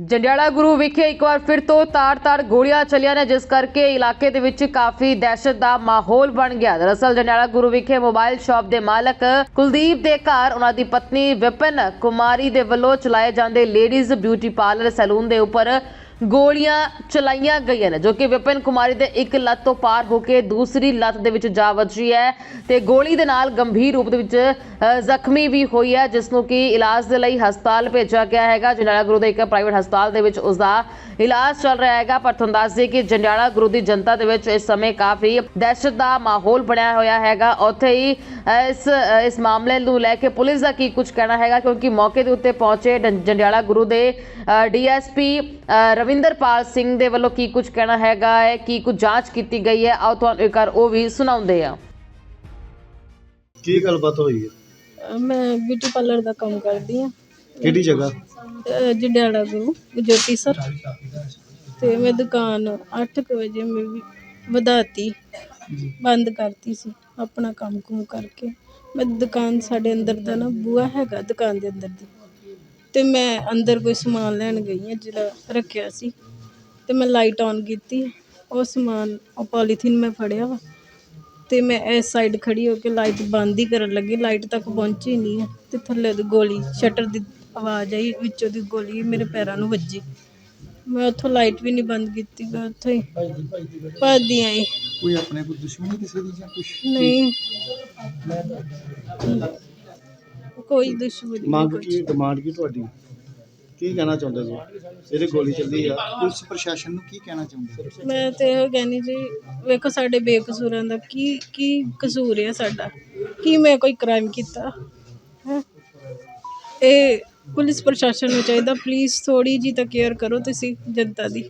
ਜੰਡਿਆਲਾ ਗੁਰੂ ਵਿਖੇ ਇੱਕ ਵਾਰ ਫਿਰ ਤੋਂ ਤਾਰ-ਤਾਰ ਗੋਲੀਆਂ ਚੱਲੀਆਂ ਨੇ, ਜਿਸ ਕਰਕੇ ਇਲਾਕੇ ਦੇ ਵਿੱਚ ਕਾਫੀ ਦਹਿਸ਼ਤ ਦਾ ਮਾਹੌਲ ਬਣ ਗਿਆ। ਦਰਅਸਲ ਜੰਡਿਆਲਾ ਗੁਰੂ ਵਿਖੇ ਮੋਬਾਈਲ ਸ਼ਾਪ ਦੇ ਮਾਲਕ ਕੁਲਦੀਪ ਦੇ ਘਰ ਉਹਨਾਂ ਦੀ ਪਤਨੀ ਵਿਪਨ ਕੁਮਾਰੀ ਦੇ ਵੱਲੋਂ ਚਲਾਏ ਜਾਂਦੇ ਲੇਡੀਜ਼ ਬਿਊਟੀ ਪਾਰਲਰ ਸੈਲੂਨ ਦੇ ਉੱਪਰ ਗੋਲੀਆਂ ਚਲਾਈਆਂ ਗਈਆਂ ਨੇ, ਜੋ ਕਿ ਵਿਪਨ ਕੁਮਾਰੀ ਦੇ ਇੱਕ ਲੱਤ ਤੋਂ ਪਾਰ ਹੋ ਕੇ ਦੂਸਰੀ ਲੱਤ ਦੇ ਵਿੱਚ ਜਾ ਵੱਜੀ ਹੈ ਤੇ ਗੋਲੀ ਦੇ ਨਾਲ ਗੰਭੀਰ ਰੂਪ ਦੇ ਵਿੱਚ ਜ਼ਖਮੀ ਵੀ ਹੋਈ ਹੈ, ਜਿਸ ਨੂੰ ਕਿ ਇਲਾਜ ਦੇ ਲਈ ਹਸਪਤਾਲ ਭੇਜਿਆ ਗਿਆ ਹੈਗਾ। ਜੰਡਿਆਲਾ ਗੁਰੂ ਦੇ ਇੱਕ ਪ੍ਰਾਈਵੇਟ ਹਸਪਤਾਲ ਦੇ ਵਿੱਚ ਉਸ ਦਾ ਇਲਾਜ ਚੱਲ ਰਿਹਾ ਹੈਗਾ, ਪਰ ਤੁਹਾਨੂੰ ਦੱਸ ਦਈਏ ਕਿ ਜੰਡਿਆਲਾ ਗੁਰੂ ਦੀ ਜਨਤਾ ਦੇ ਵਿੱਚ ਇਸ ਸਮੇਂ ਕਾਫੀ ਦਹਿਸ਼ਤ ਦਾ ਮਾਹੌਲ ਬਣਿਆ ਹੋਇਆ ਹੈਗਾ। ਉੱਥੇ ਹੀ ਇਸ ਇਸ ਮਾਮਲੇ ਨੂੰ ਲੈ ਕੇ ਪੁਲਿਸ ਦਾ ਕੀ ਕੁਝ ਕਹਿਣਾ ਹੈਗਾ, ਕਿਉਂਕਿ ਮੌਕੇ ਦੇ ਉੱਤੇ ਪਹੁੰਚੇ ਡੰ- ਜੰਡਿਆਲਾ ਗੁਰੂ ਦੇ ਡੀਐਸਪੀ ਰਵਿੰਦਰਪਾਲ ਸਿੰਘ ਦੇ ਵੱਲੋਂ ਕੀ ਕੁਝ ਕਹਿਣਾ ਹੈਗਾ ਹੈ ਕੀ ਕੁਝ ਜਾਂਚ ਕੀਤੀ ਗਈ ਹੈ? ਆਓ ਤੁਹਾਨੂੰ ਇੱਕ ਵਾਰ ਉਹ ਵੀ ਸੁਣਾਉਂਦੇ ਆ ਕੀ ਗੱਲਬਾਤ ਹੋਈ ਹੈ? ਮੈਂ ਬਿਊਟੀ ਪਾਰਲਰ ਦਾ ਕੰਮ ਕਰਦੀ ਹਾਂ। ਕਿਹੜੀ ਜਗ੍ਹਾ? ਜੰਡਿਆਲਾ ਗੁਰੂ ਜੋਤੀ ਸਰ। ਤੇ ਮੈਂ ਦੁਕਾਨ 8 ਵਜੇ ਮੈਂ ਵੀ ਵਧਾਤੀ ਬੰਦ ਕਰਤੀ ਸੀ ਆਪਣਾ ਕੰਮ ਕੁਮ ਕਰਕੇ। ਮੈਂ ਦੁਕਾਨ ਸਾਡੇ ਅੰਦਰ ਦਾ ਨਾ ਬੂਆ ਹੈਗਾ ਦੁਕਾਨ ਦੇ ਅੰਦਰ ਦੀ। ਤੇ ਮੈਂ ਅੰਦਰ ਕੋਈ ਸਮਾਨ ਲੈਣ ਗਈ ਹਾਂ ਜਿਹੜਾ ਰੱਖਿਆ ਸੀ। ਤੇ ਮੈਂ ਲਾਈਟ ਔਨ ਕੀਤੀ। ਉਹ ਸਮਾਨ ਉਹ ਪੋਲੀਥੀਨ ਮੈਂ ਫੜਿਆ ਵਾ। ਤੇ ਮੈਂ ਇਸ ਸਾਈਡ ਖੜੀ ਹੋ ਕੇ ਲਾਈਟ ਬੰਦ ਹੀ ਕਰਨ ਲੱਗੀ। ਲਾਈਟ ਤੱਕ ਪਹੁੰਚੀ ਨਹੀਂ ਹੈ। ਤੇ ਥੱਲੇ ਦੀ ਗੋਲੀ ਸ਼ਟਰ ਦੀ ਆਵਾਜ਼ ਆਈ ਵਿੱਚੋਂ ਦੀ ਗੋਲੀ ਮੇਰੇ ਪੈਰਾਂ ਨੂੰ ਵੱਜੀ। ਮੈਂ ਉੱਥੋਂ ਲਾਈਟ ਵੀ ਨਹੀਂ ਬੰਦ ਕੀਤੀ ਮੈਂ ਉੱਥੇ ਹੀ ਭੱਜਦੀ ਆਈ। ਕੋਈ ਆਪਣੇ ਕੋਈ ਦੁਸ਼ਮਣੀ ਕਿਸੇ ਦੀ ਜਾਂ ਕੁਝ ਨਹੀਂ। ਕੋਈ ਦੁਸ਼ਮਣੀ ਨਹੀਂ, ਮੰਗ ਕੁਛ। ਕੀ ਡਿਮਾਂਡ ਕੀ ਤੁਹਾਡੀ? ਕੀ ਕਹਿਣਾ ਚਾਹੁੰਦੇ ਜੀ? ਇਹਦੇ ਗੋਲੀ ਚੱਲੀ ਆ। ਪੁਲਿਸ ਪ੍ਰਸ਼ਾਸਨ ਨੂੰ ਕੀ ਕਹਿਣਾ ਚਾਹੁੰਦੇ? ਮੈਂ ਤੇ ਇਹ ਕਹਿੰਦੀ ਜੀ ਵੇਖੋ ਸਾਡੇ ਬੇਕਸੂਰਾਂ ਦਾ ਕੀ ਕੀ ਕਸੂਰ ਹੈ ਸਾਡਾ। ਕੀ ਮੈਂ ਕੋਈ ਕ੍ਰਾਈਮ ਕੀਤਾ? ਹੈਂ? ਇਹ ਪੁਲਿਸ ਪ੍ਰਸ਼ਾਸਨ ਨੂੰ ਚਾਹੀਦਾ ਪਲੀਜ਼ ਥੋੜੀ ਜੀ ਤਾਂ ਕੇਅਰ ਕਰੋ ਤੁਸੀਂ ਜਨਤਾ ਦੀ।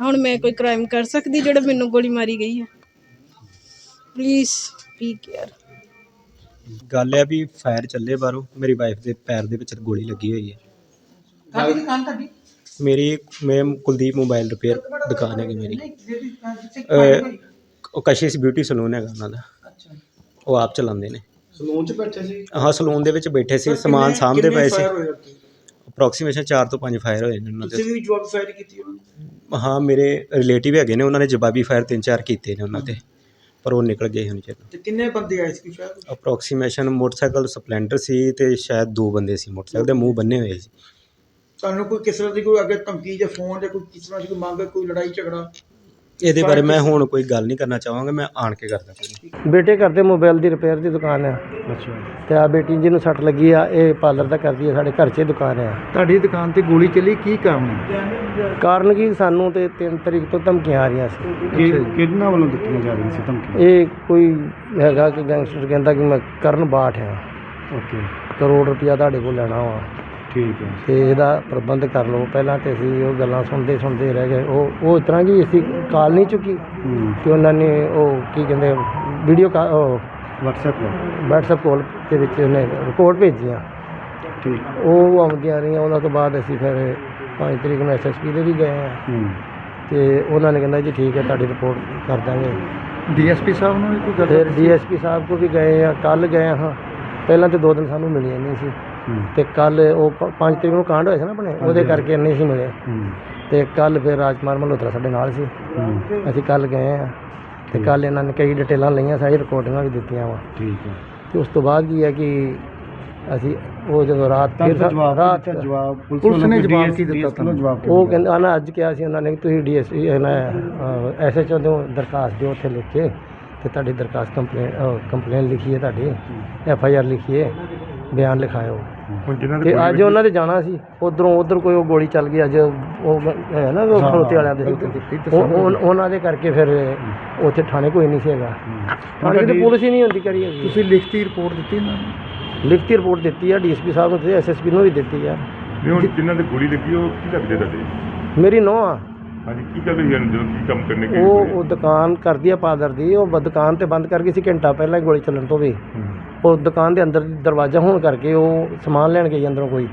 ਹੁਣ ਮੈਂ ਕੋਈ ਕ੍ਰਾਈਮ ਕਰ ਸਕਦੀ ਜਿਹੜਾ ਮੈਨੂੰ ਗੋਲੀ ਮਾਰੀ ਗਈ ਹੈ? ਪਲੀਜ਼ ਬੀ ਕੇਅਰ ਗੱਲ ਹੈ ਵੀ ਫਾਇਰ ਚੱਲੇ ਬਾਹਰੋਂ ਮੇਰੀ ਵਾਈਫ ਦੇ ਪੈਰ ਦੇ ਵਿੱਚ ਗੋਲੀ ਲੱਗੀ ਹੋਈ ਹੈ। ਕਾਹਦੀ ਦੁਕਾਨ ਤੁਹਾਡੀ? ਮੇਰੀ ਮੈਂ ਕੁਲਦੀਪ ਮੋਬਾਈਲ ਰਿਪੇਅਰ ਦੁਕਾਨ ਹੈਗੀ ਮੇਰੀ। ਅਹ, ਉਹ ਕਸ਼ਿਸ਼ ਬਿਊਟੀ ਸਲੂਨ ਹੈਗਾ ਉਹਨਾਂ ਦਾ। ਅੱਛਾ। ਉਹ ਆਪ ਚਲਾਉਂਦੇ ਨੇ। ਸਲੂਨ 'ਚ ਬੈਠੇ ਸੀ? ਹਾਂ ਸਲੂਨ ਦੇ ਵਿੱਚ ਬੈਠੇ ਸੀ ਸਮਾਨ ਸਾਂਭਦੇ ਪਏ ਸੀ। ਅਪਰੋਕਸੀਮੇਸ਼ਨ 4 ਤੋਂ 5 ਫਾਇਰ ਹੋਏ ਨੇ ਉਹਨਾਂ ਤੁਸੀਂ ਦੇ ਵੀ ਜਵਾਬ ਫਾਇਰ ਕੀਤੀ ਉਹਨਾਂ ਨੇ? ਹਾਂ ਮੇਰੇ ਰਿਲੇਟਿਵ ਹੈਗੇ ਨੇ ਉਹਨਾਂ ਨੇ ਜਵਾਬੀ ਫਾਇਰ ਤਿੰਨ ਚਾਰ ਕੀਤੇ ਨੇ ਉਹਨਾਂ ਤੇ ਪਰ ਉਹ ਨਿਕਲ ਗਏ ਹੁਣ ਚਿਰ ਤੇ ਕਿੰਨੇ ਬੰਦੇ ਆਏ ਸੀ ਸ਼ਾਇਦ? ਅਪਰੋਕਸੀਮੇਸ਼ਨ ਮੋਟਰਸਾਈਕਲ ਸਪਲੈਂਡਰ ਸੀ ਤੇ ਸ਼ਾਇਦ ਦੋ ਬੰਦੇ ਸੀ ਮੋਟਰਸਾਈਕਲ ਦੇ ਮੂੰਹ ਬੰਨੇ ਹੋਏ ਸੀ। ਤੁਹਾਨੂੰ ਕੋਈ ਕਿਸ ਤਰ੍ਹਾਂ ਦੀ ਕੋਈ ਅੱਗੇ ਧਮਕੀ ਜਾਂ ਫੋਨ ਜਾਂ ਕੋਈ ਕਿਸ ਤਰ੍ਹਾਂ ਦੀ ਕੋਈ ਮੰਗ ਕੋਈ ਲੜਾਈ ਝਗੜਾ? ਇਹਦੇ ਬਾਰੇ ਮੈਂ ਹੁਣ ਕੋਈ ਗੱਲ ਨਹੀਂ ਕਰਨਾ ਚਾਹਾਂਗਾ ਮੈਂ ਆਣ ਕੇ ਕਰਦਾ ਕੋਈ ਬੇਟੇ ਕਰਦੇ ਮੋਬਾਈਲ ਦੀ ਰਿਪੇਅਰ ਦੀ ਦੁਕਾਨ ਆ। ਅੱਛਾ। ਤੇ ਆ ਬੇਟੀ ਜਿਹਨੂੰ ਸੱਟ ਲੱਗੀ ਆ ਇਹ ਪਾਰਲਰ ਦਾ ਕਰਦੀ ਆ ਸਾਡੇ ਘਰ 'ਚ ਹੀ ਦੁਕਾਨ ਆ। ਤੁਹਾਡੀ ਦੁਕਾਨ ਤੇ ਗੋਲੀ ਚੱਲੀ ਕੀ ਕਾਰਨ ਹੈ ਕਾਰਨ ਕੀ ਸਾਨੂੰ ਤੇ 3 ਤਰੀਕ ਤੋਂ ਧਮਕੀਆਂ ਆ ਰਹੀਆਂ ਸੀ। ਕਿ ਕਿਹਨਾਂ ਵੱਲੋਂ ਦਿੱਤੀਆਂ ਜਾ ਰਹੀਆਂ ਸੀ ਧਮਕੀਆਂ? ਇਹ ਕੋਈ ਹੈਗਾ ਕਿ ਗੈਂਗਸਟਰ ਕਹਿੰਦਾ ਕਿ ਮੈਂ ਕਰਨ ਬਾਠ ਆ। ਓਕੇ। ਕਰੋੜ ਰੁਪਇਆ ਤੁਹਾਡੇ ਕੋਲ ਲੈਣਾ ਵਾ। ਠੀਕ ਹੈ। ਤੇ ਇਹਦਾ ਪ੍ਰਬੰਧ ਕਰ ਲਓ। ਪਹਿਲਾਂ ਤੇ ਅਸੀਂ ਉਹ ਗੱਲਾਂ ਸੁਣਦੇ ਸੁਣਦੇ ਰਹਿ ਗਏ। ਉਹ ਉਹ ਇਸ ਤਰ੍ਹਾਂ ਕਿ ਅਸੀਂ ਕਾਲ ਨਹੀਂ ਚੁੱਕੀ ਹੂੰ। ਕਿ ਉਹਨਾਂ ਨੇ ਉਹ ਕੀ ਕਹਿੰਦੇ ਵੀਡੀਓ ਕਾ ਉਹ WhatsApp ਤੇ WhatsApp ਕਾਲ ਦੇ ਵਿੱਚ ਉਹਨੇ ਰਿਪੋਰਟ ਭੇਜੀਆਂ। ਠੀਕ। ਉਹ ਆਉਂਦੀਆਂ ਰਹੀਆਂ। ਉਹਨਾਂ ਤੋਂ ਬਾਅਦ ਅਸੀਂ ਫਿਰ 5 ਤਰੀਕ ਨੂੰ ਐਸਐਸਪੀ ਦੇ ਵੀ ਗਏ ਆ ਹੂੰ। ਤੇ ਉਹਨਾਂ ਨੇ ਕਹਿੰਦਾ ਜੀ ਠੀਕ ਹੈ ਤੁਹਾਡੀ ਰਿਪੋਰਟ ਕਰ ਦਾਂਗੇ। ਡੀਐਸਪੀ ਸਾਹਿਬ ਨੂੰ ਵੀ ਕੋਈ ਗੱਲ ਫਿਰ ਡੀਐਸਪੀ ਸਾਹਿਬ ਕੋ ਵੀ ਗਏ ਆ ਕੱਲ ਗਏ ਹਾਂ। ਪਹਿਲਾਂ ਤੇ ਦੋ ਦਿਨ ਸਾਨੂੰ ਮਿਲੀਆਂ ਨਹੀਂ ਸੀ। ਹੂੰ ਤੇ ਕੱਲ ਉਹ 5 ਤਰੀਕ ਨੂੰ ਕਾਂਡ ਹੋਇਆ ਸੀ ਨਾ ਆਪਣੇ ਉਹਦੇ ਕਰਕੇ ਨਹੀਂ ਸੀ ਮਿਲੇ। ਹੂੰ। ਤੇ ਕੱਲ ਫਿਰ ਰਾਜਕੁਮਾਰ ਮਲਹੋਤਰਾ ਸਾਡੇ ਨਾਲ ਸੀ। ਹੂੰ। ਅਸੀਂ ਕੱਲ ਗਏ ਆ। ਤੇ ਕੱਲ ਇਹਨਾਂ ਨੇ ਕਈ ਡਿਟੇਲਾਂ ਲਈਆਂ ਸਾਰੀ ਰਿਕਾਰਡਿੰਗਾਂ ਵੀ ਦਿੱਤੀਆਂ ਵਾ। ਠੀਕ ਹੈ ਤੇ ਉਸ ਤੋਂ ਬਾਅਦ ਕੀ ਹੈ ਕਿ ਅਸੀਂ ਉਹ ਜਦੋਂ ਰਾਤ ਫਿਰ ਰਾਤ ਜਵਾਬ ਪੁਲਿਸ ਨੇ ਜਵਾਬ ਕੀ DS ਦਿੱਤਾ ਕੀ ਉਹ? ਕਹਿੰਦਾ ਨਾ ਅੱਜ ਕਿਹਾ ਸੀ ਉਹਨਾਂ ਨੇ ਕਿ ਤੁਸੀਂ ਡੀਐਸਪੀ ਐਸਐਚਓ ਦੇ ਦਰਖਾਸਤ ਦਿਓ ਉੱਥੇ ਲਿਖ ਕੇ ਤੇ ਤੁਹਾਡੀ ਦਰਖਾਸਤ ਕੰਪਲੇਨ ਕੰਪਲੇਨ ਲਿਖੀਏ ਤੁਹਾਡੀ ਐਫ ਆਈ ਆਰ ਲਿਖੀਏ ਬਿਆਨ ਲਿਖਾਇਓ ਹੁਣ ਜਿਨ੍ਹਾਂ ਤੇ ਅੱਜ ਉਹਨਾਂ ਦੇ ਜਾਣਾ ਸੀ ਉਧਰੋਂ ਉਧਰ ਕੋਈ ਉਹ ਗੋਲੀ ਚੱਲ ਗਈ ਅੱਜ ਉਹ ਹੈ ਨਾ ਉਹ ਖਲੋਤੇ ਵਾਲਿਆਂ ਦੇ। ਤੇ ਉਹ- ਉਹ- ਉਹਨਾਂ ਦੇ ਕਰਕੇ ਫਿਰ ਉੱਥੇ ਥਾਣੇ ਕੋਈ ਨਹੀਂ ਸੀ ਹੈਗਾ। ਥਾਣੇ ਦੀ ਪੁਲਿਸ ਹੀ ਨਹੀਂ ਹੁੰਦੀ ਕਰੀ ਹੈਗੀ। ਤੁਸੀਂ ਲਿਖਤੀ ਰਿਪੋਰਟ ਦਿੱਤੀ ਨਾ? ਲਿਖਤੀ ਰਿਪੋਰਟ ਦਿੱਤੀ ਆ ਡੀਐਸਪੀ ਸਾਹਿਬ ਨੂੰ ਤੇ ਐਸਐਸਪੀ ਨੂੰ ਵੀ ਦਿੱਤੀ ਆ। ਨਹੀਂ ਹੁਣ ਜਿਨ੍ਹਾਂ ਦੇ ਗੋਲੀ ਲੱਗੀ ਉਹ ਕੀ ਲੱਗਦੇ ਤੁਹਾਡੇ? ਮੇਰੀ ਨੋਹ ਆ। ਹਾਂਜੀ ਕੀ ਗੱਲ ਹੋਈ ਹੈ ਜਦੋਂ ਕੀ ਕੰਮ ਕਰਨੇ ਗਏ ਉਹ ਦੁਕਾਨ ਕਰਦੀ ਆ ਪਾਦਰ ਦੀ ਉਹ ਬ- ਦੁਕਾਨ ਤੇ ਬੰਦ ਕਰ ਗਈ ਸੀ ਘੰਟਾ ਪਹਿਲਾਂ ਹੀ ਗੋਲੀ ਚੱਲਣ ਤੋਂ ਵੀ। ਹੂੰ। ਉਹ ਦੁਕਾਨ ਦੇ ਅੰਦਰ ਦਰਵਾਜ਼ਾ ਹੋਣ ਕਰਕੇ ਉਹ ਸਮਾਨ ਲੈਣ ਗਈ ਅੰਦਰੋਂ ਕੋਈ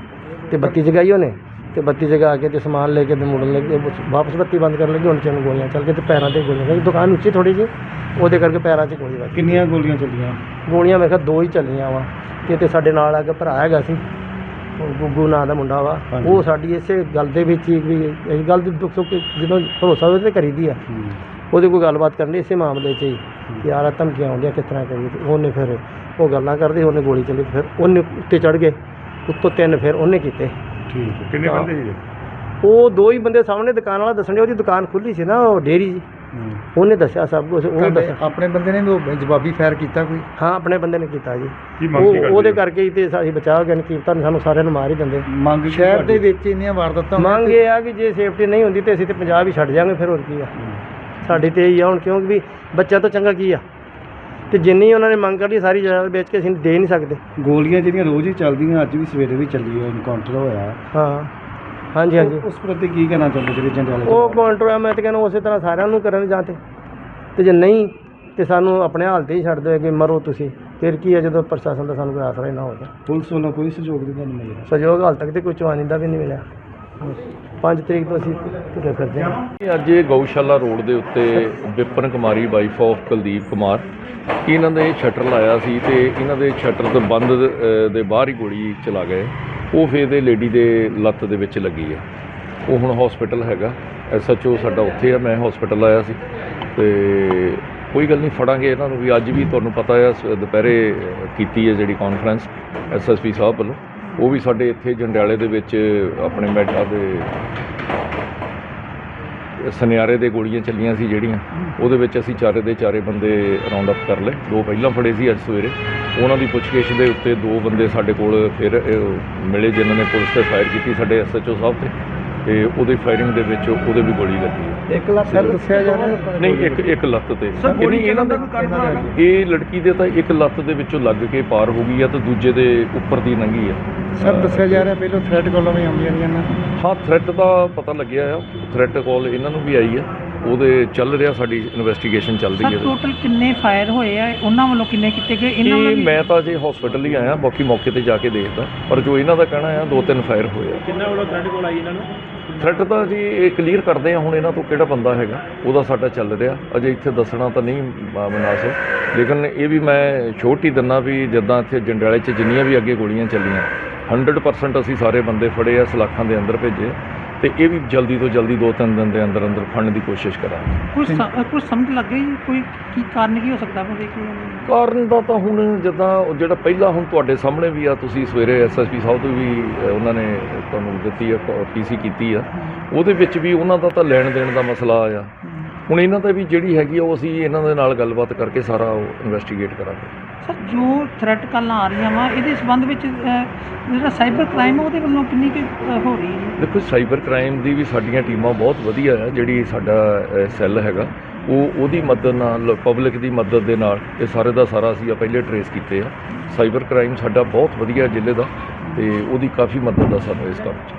ਤੇ ਬੱਤੀ ਜਗਾਈ ਉਹਨੇ ਤੇ ਬੱਤੀ ਜਗਾ ਕੇ ਤੇ ਸਮਾਨ ਲੈ ਕੇ ਤੇ ਮੁੜਨ ਲੱਗੇ ਵਾਪਸ ਬੱਤੀ ਬੰਦ ਕਰਨ ਲੱਗੇ ਹੁਣ ਚੰਨ ਗੋਲੀਆਂ ਚੱਲ ਕੇ ਤੇ ਪੈਰਾਂ ਤੇ ਗੋਲੀਆਂ ਕਿਉਂਕਿ ਦੁਕਾਨ ਉੱਚੀ ਥੋੜੀ ਜਿਹੀ ਉਹਦੇ ਕਰਕੇ ਪੈਰਾਂ 'ਚ ਗੋਲੀ ਵੱਜ ਕਿੰਨੀਆਂ ਗੋਲੀਆਂ ਚੱਲੀਆਂ? ਗੋਲੀਆਂ ਮੇਰੇ ਖਿਆਲ ਦੋ ਹੀ ਚੱਲੀਆਂ ਵਾ। ਤੇ ਤੇ ਸਾਡੇ ਨਾਲ ਆ ਕੇ ਭਰਾ ਹੈਗਾ ਸੀ ਉਹ ਗੁੱਗੂ ਨਾਂ ਦਾ ਮੁੰਡਾ ਵਾ ਉਹ ਸਾਡੀ ਇਸੇ ਗੱਲ ਦੇ ਵਿੱਚ ਹੀ ਵੀ ਇਸ ਗੱਲ ਦੀ ਦੁੱਖ ਸੁੱਖ ਜਦੋਂ ਭਰੋਸਾ ਉਹਦੇ ਤੇ ਕਰੀਦੀ ਆ। ਉਹਦੇ ਕੋਈ ਗੱਲਬਾਤ ਕਰਨੀ ਇਸੇ ਮਾਮਲੇ 'ਚ ਹੀ। ਕਿ ਯਾਰ ਆਹ ਧਮਕੀਆਂ ਆਉਂਦੀਆਂ ਕਿਸ ਤਰ੍ਹਾਂ ਕਰੀਏ ਤੇ ਉਹਨੇ ਫਿਰ ਉਹ ਗੱਲਾਂ ਕਰਦੇ ਉਹਨੇ ਗੋਲੀ ਚੱਲੀ ਤੇ ਫਿਰ ਉਹਨੇ ਉੱਤੇ ਚੜ ਗਏ। ਉੱਤੋਂ ਤਿੰਨ ਫਿਰ ਉਹਨੇ ਕੀਤੇ। ਕਿੰਨੇ ਹਾਂ। ਬੰਦੇ ਸੀ ਉਹ ਦੋ ਹੀ ਬੰਦੇ ਸਾਹਮਣੇ ਦੁਕਾਨ ਵਾਲਾ ਦੱਸਣ ਡਿਆ ਉਹਦੀ ਦੁਕਾਨ ਖੁੱਲੀ ਸੀ ਨਾ ਉਹ ਡੇਰੀ ਜੀ। ਉਹਨੇ ਦੱਸਿਆ ਸਭ ਕੁਝ ਉਹ ਦੱਸਿਆ। ਆਪਣੇ ਬੰਦੇ ਨੇ ਉਹ ਜਵਾਬੀ ਫਾਇਰ ਕੀਤਾ ਕੋਈ? ਹਾਂ ਆਪਣੇ ਬੰਦੇ ਨੇ ਕੀਤਾ ਜੀ। ਉਹ ਉਹਦੇ? ਕਰਕੇ ਹੀ ਤੇ ਸਾਡੀ ਬਚਾਅ ਗਏ ਕੀਮਤਾਂ ਨੇ ਸਾਨੂੰ ਸਾਰਿਆਂ ਨੂੰ ਮਾਰ ਹੀ ਦਿੰਦੇ। ਮੰਗ ਸ਼ਹਿਰ ਦੇ ਵਿੱਚ ਇੰਨੀਆਂ ਵਾਰਦਾਤਾਂ ਮੰਗ ਇਹ ਆ ਕਿ ਜੇ ਸੇਫਟੀ ਨਹੀਂ ਹੁੰਦੀ ਤੇ ਅਸੀਂ ਤੇ ਪੰਜਾਬ ਹੀ ਛੱਡ ਜਾਾਂਗੇ ਫਿਰ ਹੋਰ ਕੀ ਆ। ਸਾਡੀ ਤੇ ਇਹੀ ਆ ਹੁਣ ਕਿਉਂਕਿ ਵੀ ਬੱਚਾ ਤੋਂ ਚੰਗਾ ਕੀ ਆ? ਤੇ ਜਿੰਨੀ ਉਹਨਾਂ ਨੇ ਮੰਗ ਕਰ ਲਈ ਸਾਰੀ ਜਗ੍ਹਾ ਵੇਚ ਕੇ ਅਸੀਂ ਦੇ ਨਹੀਂ ਸਕਦੇ। ਗੋਲੀਆਂ ਜਿਹੜੀਆਂ ਰੋਜ਼ ਹੀ ਚੱਲਦੀਆਂ ਅੱਜ ਵੀ ਸਵੇਰੇ ਵੀ ਚੱਲੀ ਹੈ ਇਨਕਾਊਂਟਰ ਹੋਇਆ ਹਾਂ। ਹਾਂਜੀ ਹਾਂਜੀ। ਉਸ ਪ੍ਰਤੀ ਕੀ ਕਹਿਣਾ ਚਾਹੁੰਦੇ ਜਿਹੜੇ ਜੰਡਿਆਲੇ ਉਹ ਕਾਊਂਟਰ ਆ ਮੈਂ ਤਾਂ ਕਹਿੰਦਾ ਉਸੇ ਤਰ੍ਹਾਂ ਸਾਰਿਆਂ ਨੂੰ ਕਰਨ ਜਾਂ ਤੇ। ਤੇ ਜੇ ਨਹੀਂ ਤੇ ਸਾਨੂੰ ਆਪਣੇ ਹਾਲ ਤੇ ਹੀ ਛੱਡ ਦਿਓ ਕਿ ਮਰੋ ਤੁਸੀਂ। ਫਿਰ ਕੀ ਹੈ ਜਦੋਂ ਪ੍ਰਸ਼ਾਸਨ ਦਾ ਸਾਨੂੰ ਕੋਈ ਆਸਰਾ ਹੀ ਨਾ ਹੋਵੇ। ਪੁਲਿਸ ਵੱਲੋਂ ਕੋਈ ਸਹਿਯੋਗ ਨਹੀਂ ਤੁਹਾਨੂੰ ਮਿਲਿਆ? ਸਹਿਯੋਗ ਹਾਲ ਤੱਕ ਤੇ ਕੋਈ ਚਵਾਨੀ ਦਾ ਵੀ ਨਹੀਂ ਮਿਲਿਆ। 5 ਤਰੀਕ ਤੋਂ ਅਸੀਂ ਤੁਰੇ ਫਿਰਦੇ ਹਾਂ। ਅੱਜ ਇਹ ਗਊਸ਼ਾਲਾ ਰੋਡ ਦੇ ਉੱਤੇ ਵਿਪਨ ਕੁਮਾਰੀ ਵਾਈਫ ਆਫ ਕੁਲਦੀਪ ਕੁਮਾਰ, ਇਹਨਾਂ ਦੇ ਸ਼ਟਰ ਲਾਇਆ ਸੀ ਤੇ ਇਹਨਾਂ ਦੇ ਸ਼ਟਰ ਤੋਂ ਬੰਦ ਦੇ ਬਾਹਰ ਹੀ ਗੋਲੀ ਚਲਾ ਗਏ। ਉਹ ਫਿਰ ਦੇ ਲੇਡੀ ਦੇ ਲੱਤ ਦੇ ਵਿੱਚ ਲੱਗੀ ਆ ਉਹ ਹੁਣ ਹਸਪੀਟਲ ਹੈਗਾ। ਐਸਐਚਓ ਸਾਡਾ ਉੱਥੇ ਆ, ਮੈਂ ਹਸਪੀਟਲ ਆਇਆ ਸੀ। ਤੇ ਕੋਈ ਗੱਲ ਨਹੀਂ, ਫੜਾਂਗੇ ਇਹਨਾਂ ਨੂੰ ਵੀ। ਅੱਜ ਵੀ ਤੁਹਾਨੂੰ ਪਤਾ ਆ, ਸ- ਦੁਪਹਿਰੇ ਕੀਤੀ ਹੈ ਜਿਹੜੀ ਕਾਨਫਰੰਸ ਐਸਐਸਪੀ ਸਾਹਿਬ ਵੱਲੋਂ। ਉਹ ਵੀ ਸਾਡੇ ਇੱਥੇ ਜੰਡਿਆਲੇ ਦੇ ਵਿੱਚ ਆਪਣੇ ਮੈਡਾ ਦੇ ਸੁਨਿਆਰੇ ਦੇ ਗੋਲੀਆਂ ਚੱਲੀਆਂ ਸੀ ਜਿਹੜੀਆਂ, ਉਹਦੇ ਵਿੱਚ ਅਸੀਂ ਚਾਰੇ ਦੇ ਚਾਰੇ ਬੰਦੇ ਰਾਉਂਡ ਅਪ ਕਰ ਲਏ। ਦੋ ਪਹਿਲਾਂ ਫੜੇ ਸੀ ਅੱਜ ਸਵੇਰੇ। ਉਹਨਾਂ ਦੀ ਪੁੱਛਗਿੱਛ ਦੇ ਉੱਤੇ ਦੋ ਬੰਦੇ ਸਾਡੇ ਕੋਲ ਫਿਰ ਮਿਲੇ ਜਿਨ੍ਹਾਂ ਨੇ ਪੁਲਿਸ ਤੇ ਫਾਇਰ ਕੀਤੀ ਸਾਡੇ ਐਸਐਚਓ ਸਾਹਿਬ ਤੇ। ਤੇ ਉਹਦੀ ਫਾਇਰਿੰਗ ਦੇ ਵਿੱਚ ਉਹਦੇ ਵੀ ਗੋਲੀ ਲੱਗੀ ਹੈ। ਇੱਕ ਲੱਖ ਸਰ ਦੱਸਿਆ ਜਾ ਰਿਹਾ? ਨਹੀਂ ਇੱਕ ਇੱਕ ਲੱਤ ਤੇ। ਸਰ, ਗੋਲੀ ਨਹੀਂ, ਇਹਨਾਂ ਦਾ? ਇਹ ਲੜਕੀ ਦੇ ਤਾਂ ਇੱਕ ਲੱਤ ਦੇ ਵਿੱਚੋਂ ਲੱਗ ਕੇ ਪਾਰ ਹੋ ਗਈ ਆ ਤੇ ਦੂਜੇ ਦੇ ਉੱਪਰ ਦੀ ਲੰਘੀ ਆ ਸਰ ਦੱਸਿਆ ਜਾ ਰਿਹਾ ਪਹਿਲਾਂ ਥ੍ਰੈਟ ਕਾਲਾਂ ਵੀ ਆਉਂਦੀਆਂ ਰਹੀਆਂ ਨੇ। ਹਾਂ ਥ੍ਰੈਟ ਦਾ ਪਤਾ ਲੱਗਿਆ ਆ। ਥ੍ਰੈਟ ਕਾਲ ਇਹਨਾਂ ਨੂੰ ਵੀ ਆਈ ਆ ਉਹਦੇ ਚੱਲ ਰਿਹਾ ਸਾਡੀ ਇਨਵੈਸਟੀਗੇਸ਼ਨ ਚੱਲਦੀ ਸਰ ਹੈ ਟੋਟਲ ਕਿੰਨੇ ਫਾਇਰ ਹੋਏ ਆ? ਉਹਨਾਂ ਵੱਲੋਂ ਕਿੰਨੇ ਕੀਤੇ ਗਏ? ਇਹਨਾਂ ਵੱਲੋਂ ਇਹ ਵੀ- ਮੈਂ ਤਾਂ ਜੇ ਹਸਪੀਟਲ ਹੀ ਆਇਆ ਬਾਕੀ ਮੌਕੇ ਤੇ ਜਾ ਕੇ ਦੇਖਦਾ। ਪਰ ਜੋ ਇਹਨਾਂ ਦਾ ਕਹਿਣਾ ਆ ਦੋ ਤਿੰਨ ਫਾਇਰ ਹੋਏ ਆ। ਕਿੰਨਾ ਵੱਲੋਂ ਥ੍ਰੈਡ ਕੋਲ ਆਈ ਇਹਨਾਂ ਨੂੰ? ਥ੍ਰੈਟ ਤਾਂ ਜੀ ਇਹ ਕਲੀਅਰ ਕਰਦੇ ਆ ਹੁਣ ਇਹਨਾਂ ਤੋਂ ਕਿਹੜਾ ਬੰਦਾ ਹੈਗਾ ਉਹਦਾ ਸਾਡਾ ਚੱਲ ਰਿਹਾ। ਅਜੇ ਇੱਥੇ ਦੱਸਣਾ ਤਾਂ ਨਹੀਂ ਮੁਨਾਸਿਬ ਲੇਕਿਨ ਇਹ ਵੀ ਮੈਂ ਛੋਟੀ ਦਿੰਨਾ ਵੀ ਜਿੱਦਾਂ ਇੱਥੇ ਜੰਡਿਆਲੇ 'ਚ ਜਿੰਨੀਆਂ ਵੀ ਅੱਗੇ ਗੋਲੀਆਂ ਚੱਲੀਆਂ 100% ਅਸੀਂ ਸਾਰੇ ਬੰਦੇ ਫੜੇ ਆ ਸਲਾਖਾਂ ਦੇ ਅੰਦਰ ਭੇਜੇ। ਤੇ ਇਹ ਵੀ ਜਲਦੀ ਤੋਂ ਜਲਦੀ ਦੋ ਤਿੰਨ ਦਿਨ ਦੇ ਅੰਦਰ ਅੰਦਰ ਫੜਨ ਦੀ ਕੋਸ਼ਿਸ਼ ਕਰਾਂਗੇ। ਕੁਝ ਸ- ਕੁਝ ਸਮਝ ਲੱਗ ਗਈ? ਕੋਈ ਕੀ ਕਾਰਨ ਕੀ ਹੋ ਸਕਦਾ ਵਾ ਦੇਖੋ ਕਾਰਨ ਦਾ ਤਾਂ ਹੁਣ ਜਿੱਦਾਂ ਉਹ ਜਿਹੜਾ ਪਹਿਲਾਂ ਹੁਣ ਤੁਹਾਡੇ ਸਾਹਮਣੇ ਵੀ ਆ ਤੁਸੀਂ ਸਵੇਰੇ ਐਸਐਸਪੀ ਸਾਹਿਬ ਤੋਂ ਵੀ ਅ, ਉਹਨਾਂ ਨੇ ਤੁਹਾਨੂੰ ਦਿੱਤੀ ਆ ਪੀਸੀ ਕੀਤੀ ਆ। ਉਹਦੇ ਵਿੱਚ ਵੀ ਉਹਨਾਂ ਦਾ ਤਾਂ ਲੈਣ ਦੇਣ ਦਾ ਮਸਲਾ ਆ। ਹੁਣ ਇਹਨਾਂ ਦਾ ਵੀ ਜਿਹੜੀ ਹੈਗੀ ਆ ਉਹ ਅਸੀਂ ਇਹਨਾਂ ਦੇ ਨਾਲ ਗੱਲਬਾਤ ਕਰਕੇ ਸਾਰਾ ਉਹ ਇਨਵੈਸਟੀਗੇਟ ਕਰਾਂਗੇ। ਸਰ ਜੋ ਥ੍ਰੈਟ ਕਾਲਾਂ ਆ ਰਹੀਆਂ ਵਾ ਇਹਦੇ ਸੰਬੰਧ ਵਿੱਚ ਅ, ਜਿਹੜਾ ਸਾਈਬਰ ਕ੍ਰਾਈਮ ਉਹਦੇ ਵੱਲੋਂ ਕਿੰਨੀ ਕੁ ਅ, ਹੋ ਰਹੀ ਹੈ? ਦੇਖੋ ਸਾਈਬਰ ਕ੍ਰਾਈਮ ਦੀ ਵੀ ਸਾਡੀਆਂ ਟੀਮਾਂ ਬਹੁਤ ਵਧੀਆ ਆ ਜਿਹੜੀ ਸਾਡਾ ਸੈੱਲ ਹੈਗਾ। ਉਹ ਉਹਦੀ ਮਦਦ ਨਾਲ ਪਬਲਿਕ ਦੀ ਮਦਦ ਦੇ ਨਾਲ ਇਹ ਸਾਰੇ ਦਾ ਸਾਰਾ ਅਸੀਂ ਆ ਪਹਿਲੇ ਟਰੇਸ ਕੀਤੇ ਆ। ਸਾਈਬਰ ਕ੍ਰਾਈਮ ਸਾਡਾ ਬਹੁਤ ਵਧੀਆ ਜ਼ਿਲ੍ਹੇ ਦਾ ਤੇ ਉਹਦੀ ਕਾਫੀ ਮਦਦ ਆ ਸਾਨੂੰ ਇਸ ਕੰਮ 'ਚ।